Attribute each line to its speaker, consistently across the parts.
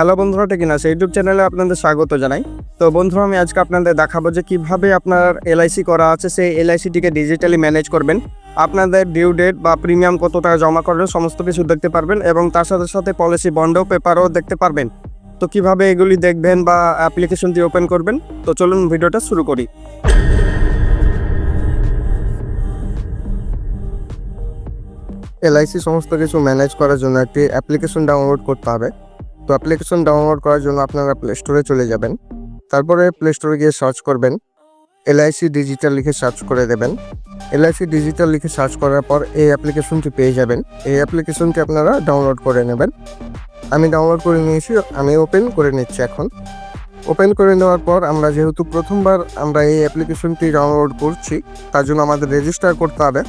Speaker 1: Hello বন্ধুরা টেকিনাস YouTube চ্যানেলে আপনাদের স্বাগত জানাই। তো বন্ধুরা, আমি আজকে আপনাদের দেখাবো যে কীভাবে আপনার এলআইসি করা আছে, সেই এলআইসিটিকে ডিজিটালি ম্যানেজ করবেন। আপনাদের ডিউ ডেট বা প্রিমিয়াম কত টাকা জমা করবেন, সমস্ত কিছু দেখতে পারবেন এবং তার সাথে সাথে পলিসি বন্ডও পেপারও দেখতে পারবেন। তো কীভাবে এগুলি দেখবেন বা অ্যাপ্লিকেশনটি ওপেন করবেন, তো চলুন ভিডিওটা শুরু করি।
Speaker 2: এলআইসি সমস্ত কিছু ম্যানেজ করার জন্য একটি অ্যাপ্লিকেশন ডাউনলোড করতে হবে। তো অ্যাপ্লিকেশন ডাউনলোড করার জন্য আপনারা প্লে স্টোরে চলে যাবেন। তারপরে প্লে স্টোরে গিয়ে সার্চ করবেন। এলআইসি ডিজিটাল লিখে সার্চ করে দেবেন। এলআইসি ডিজিটাল লিখে সার্চ করার পর এই অ্যাপ্লিকেশনটি পেয়ে যাবেন। এই অ্যাপ্লিকেশনটি আপনারা ডাউনলোড করে নেবেন। আমি ডাউনলোড করে নিয়েছি, আমি ওপেন করে নিচ্ছি এখন। ওপেন করে নেওয়ার পর আমরা যেহেতু প্রথমবার আমরা এই অ্যাপ্লিকেশনটি ডাউনলোড করছি, তার জন্য আমাদের রেজিস্টার করতে হবে।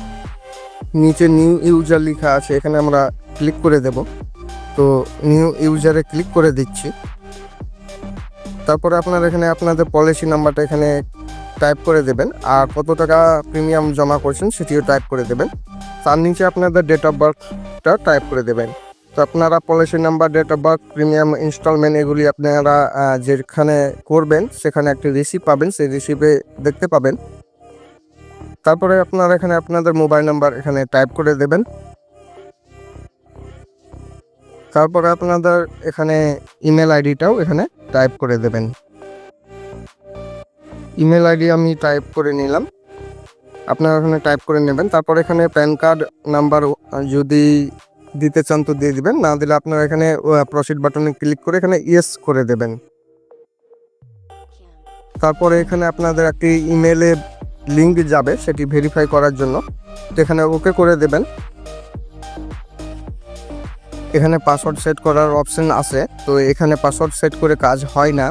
Speaker 2: নিচে নিউ ইউজার লেখা আছে, এখানে আমরা ক্লিক করে দেব। তো নিউ ইউজারে ক্লিক করে দিচ্ছি। তারপরে আপনারা এখানে আপনাদের পলিসি নাম্বারটা এখানে টাইপ করে দেবেন। আর কত টাকা প্রিমিয়াম জমা করছেন সেটিও টাইপ করে দেবেন। তার নিচে আপনাদের ডেট অফ বার্থটা টাইপ করে দেবেন। তো আপনারা policy number date of birth premium instalment এগুলি আপনারা যেখানে করবেন সেখানে একটি রিসিপ পাবেন। সেই রিসিপে দেখতে পাবেন। তারপরে আপনারা এখানে আপনাদের মোবাইল নাম্বার এখানে টাইপ করে দেবেন। তারপরে আপনাদের এখানে ইমেল আইডিটাও এখানে টাইপ করে দেবেন। ইমেল আইডি আমি টাইপ করে নিলাম। আপনারা এখানে টাইপ করে নেবেন। তারপর এখানে প্যান কার্ড নাম্বার যদি দিতে চান তো দিয়ে দিবেন। না দিলে আপনারা এখানে প্রসিড বাটনে ক্লিক করে এখানে ইয়েস করে দেবেন। তারপরে এখানে আপনাদের একটি ইমেলে লিঙ্ক যাবে সেটি ভেরিফাই করার জন্য। তো এখানে ওকে করে দেবেন। এখানে পাসওয়ার্ড সেট করার অপশন আছে, তো এখানে পাসওয়ার্ড সেট করে কাজ হয় না।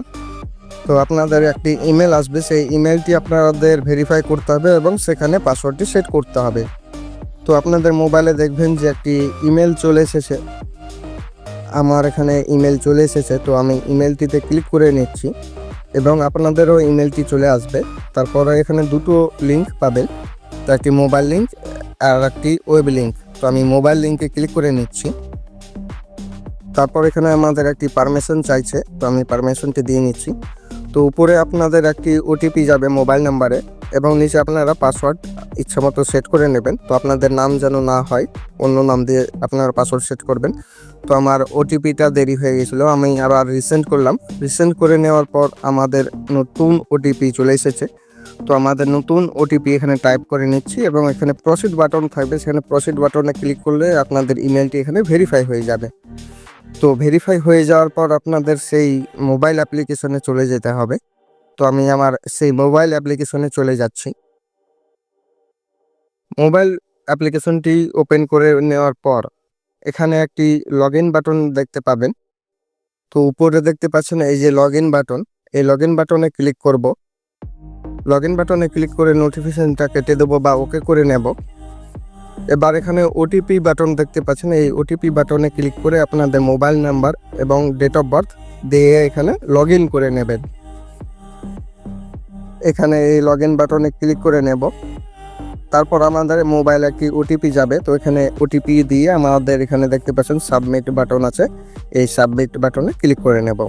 Speaker 2: তো আপনাদের একটি ইমেল আসবে, সেই ইমেলটি আপনাদের ভেরিফাই করতে হবে এবং সেখানে পাসওয়ার্ডটি সেট করতে হবে। তো আপনাদের মোবাইলে দেখবেন যে একটি ইমেল চলে এসেছে। আমার এখানে ইমেল চলে এসেছে, তো আমি ইমেলটিতে ক্লিক করে নিচ্ছি এবং আপনাদেরও ইমেলটি চলে আসবে। তারপরে এখানে দুটো লিঙ্ক পাবেন, তো একটি মোবাইল লিঙ্ক আর একটি ওয়েব লিঙ্ক তো আমি মোবাইল লিঙ্কে ক্লিক করে নিচ্ছি। তারপর এখানে আমাদের একটি পারমিশন চাইছে, তো আমি পারমিশনটি দিয়ে নিচ্ছি। তো উপরে আপনাদের একটি ওটিপি যাবে মোবাইল নাম্বারে এবং নিচে আপনারা পাসওয়ার্ড ইচ্ছামতো সেট করে নেবেন। তো আপনাদের নাম যেন না হয়, অন্য নাম দিয়ে আপনারা পাসওয়ার্ড সেট করবেন। তো আমার ওটিপিটা দেরি হয়ে গেছিল, আমি আবার রিসেন্ট করলাম। রিসেন্ট করে নেওয়ার পর আমাদের নতুন ওটিপি চলে এসেছে। তো আমাদের নতুন ওটিপি এখানে টাইপ করে নিচ্ছি, এবং এখানে প্রসিড বাটন থাকবে। সেখানে প্রসিড বাটনে ক্লিক করলে আপনাদের ইমেলটি এখানে ভেরিফাই হয়ে যাবে। তো ভেরিফাই হয়ে যাওয়ার পর আপনাদের সেই মোবাইল অ্যাপ্লিকেশনে চলে যেতে হবে। তো আমি আমার সেই মোবাইল অ্যাপ্লিকেশনে চলে যাচ্ছি। মোবাইল অ্যাপ্লিকেশনটি ওপেন করে নেওয়ার পর এখানে একটি লগ ইন বাটন দেখতে পাবেন। তো উপরে দেখতে পাচ্ছেন এই যে লগ ইন বাটন এই লগ ইন বাটনে ক্লিক করব। লগ ইন বাটনে ক্লিক করে নোটিফিকেশনটা কেটে দেবো বা ওকে করে নেব। এবার এখানে ওটিপি বাটন দেখতে পাচ্ছেন। এই ওটিপি বাটনে ক্লিক করে আপনাদের মোবাইল নাম্বার এবং ডেট অফ বার্থ দিয়ে এখানে লগ করে নেবেন। এখানে এই লগ বাটনে ক্লিক করে নেব। তারপর আমাদের মোবাইলে একটি ওটিপি যাবে। তো এখানে ওটিপি দিয়ে আমাদের এখানে দেখতে পাচ্ছেন সাবমিট বাটন আছে। এই সাবমিট বাটনে ক্লিক করে নেব।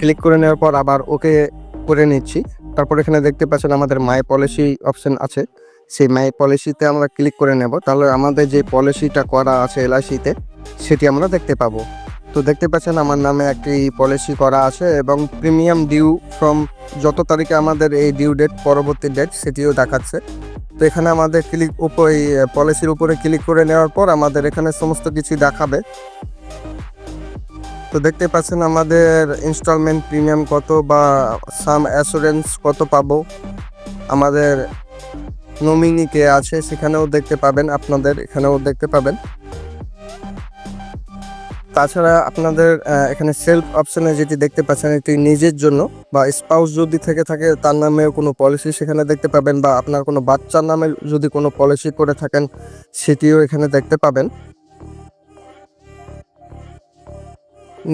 Speaker 2: ক্লিক করে নেওয়ার পর আবার ওকে করে নিচ্ছি। তারপর এখানে দেখতে পাচ্ছেন আমাদের মাই পলিসি অপশন আছে। সেই মাই পলিসিতে আমরা ক্লিক করে নেব। তাহলে আমাদের যে পলিসিটা করা আছে এলআইসিতে, সেটি আমরা দেখতে পাবো। তো দেখতে পাচ্ছেন আমার নামে একটি পলিসি করা আছে এবং প্রিমিয়াম ডিউ ফ্রম যত তারিখে আমাদের এই ডিউ ডেট পরবর্তী ডেট সেটিও দেখাচ্ছে। তো এখানে আমাদের ক্লিক উপর পলিসির উপরে ক্লিক করে নেওয়ার পর আমাদের এখানে সমস্ত কিছু দেখাবে। তো দেখতে পাচ্ছেন আমাদের ইনস্টলমেন্ট প্রিমিয়াম কত বা সাম অ্যাসুরেন্স কত পাবো। আমাদের নমিনি কে আছে, সেখানেও দেখতে পাবেন, আপনাদের এখানেও দেখতে পাবেন। তাছাড়া আপনাদের এখানে সেলফ অপশনে যেটি দেখতে পাচ্ছেন, এটি নিজের জন্য, বা স্পাউস যদি থেকে থাকে, তার নামেও কোনো পলিসি সেখানে দেখতে পাবেন, বা আপনার কোনো বাচ্চার নামে যদি কোনো পলিসি করে থাকেন, সেটিও এখানে দেখতে পাবেন।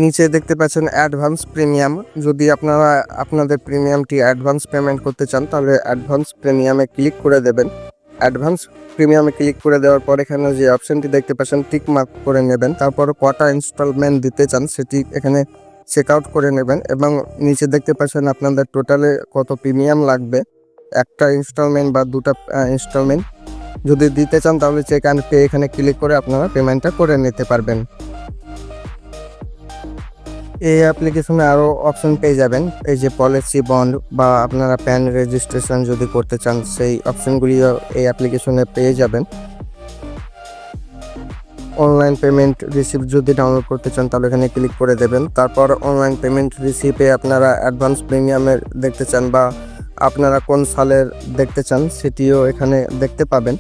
Speaker 2: নিচে দেখতে পাচ্ছেন অ্যাডভান্স প্রিমিয়াম যদি আপনারা আপনাদের প্রিমিয়ামটি অ্যাডভান্স পেমেন্ট করতে চান, তাহলে অ্যাডভান্স প্রিমিয়ামে ক্লিক করে দেবেন। অ্যাডভান্স প্রিমিয়ামে ক্লিক করে দেওয়ার পর এখানে যে অপশনটি দেখতে পাচ্ছেন টিক মার্ক করে নেবেন। তারপর কটা ইনস্টলমেন্ট দিতে চান, সেটি এখানে চেক আউট করে নেবেন এবং নিচে দেখতে পাচ্ছেন আপনাদের টোটালে কত প্রিমিয়াম লাগবে। একটা ইনস্টলমেন্ট বা দুটা ইনস্টলমেন্ট যদি দিতে চান, তাহলে চেক অ্যান্ড পে এখানে ক্লিক করে আপনারা পেমেন্টটা করে নিতে পারবেন। এই অ্যাপ্লিকেশনে আরও অপশন পেয়ে যাবেন। এই যে পলিসি বন্ড বা আপনারা প্যান রেজিস্ট্রেশন যদি করতে চান, সেই অপশনগুলিও এই অ্যাপ্লিকেশনে পেয়ে যাবেন। অনলাইন পেমেন্ট রিসিপ্ট যদি ডাউনলোড করতে চান, তাহলে এখানে ক্লিক করে দেবেন। তারপর অনলাইন পেমেন্ট রিসিপে আপনারা অ্যাডভান্স প্রিমিয়ামের দেখতে চান বা আপনারা কোন সালের দেখতে চান, সেটিও এখানে দেখতে পাবেন।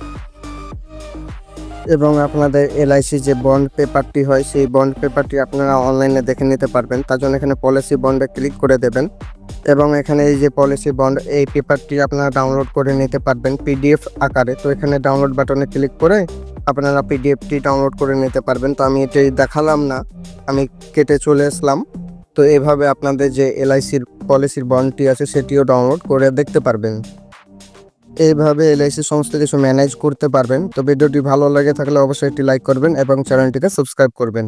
Speaker 2: এবং আপনাদের এলআইসি যে বন্ড পেপারটি হয়, সেই বন্ড পেপারটি আপনারা অনলাইনে দেখে নিতে পারবেন। তার জন্য এখানে পলিসি বন্ডে ক্লিক করে দেবেন এবং এখানে এই যে পলিসি বন্ড এই পেপারটি আপনারা ডাউনলোড করে নিতে পারবেন পিডিএফ আকারে। তো এখানে ডাউনলোড বাটনে ক্লিক করে আপনারা পিডিএফটি ডাউনলোড করে নিতে পারবেন। তো আমি এটাই দেখালাম না, আমি কেটে চলে আসলাম। তো এভাবে আপনাদের যে এলআইসির পলিসির বন্ডটি আছে, সেটিও ডাউনলোড করে দেখতে পারবেন। এইভাবে এলআইসি সমস্ত কিছু ম্যানেজ করতে পারবেন। তো ভিডিওটি ভালো লাগে থাকলে অবশ্যই একটি লাইক করবেন এবং চ্যানেলটিকে সাবস্ক্রাইব করবেন।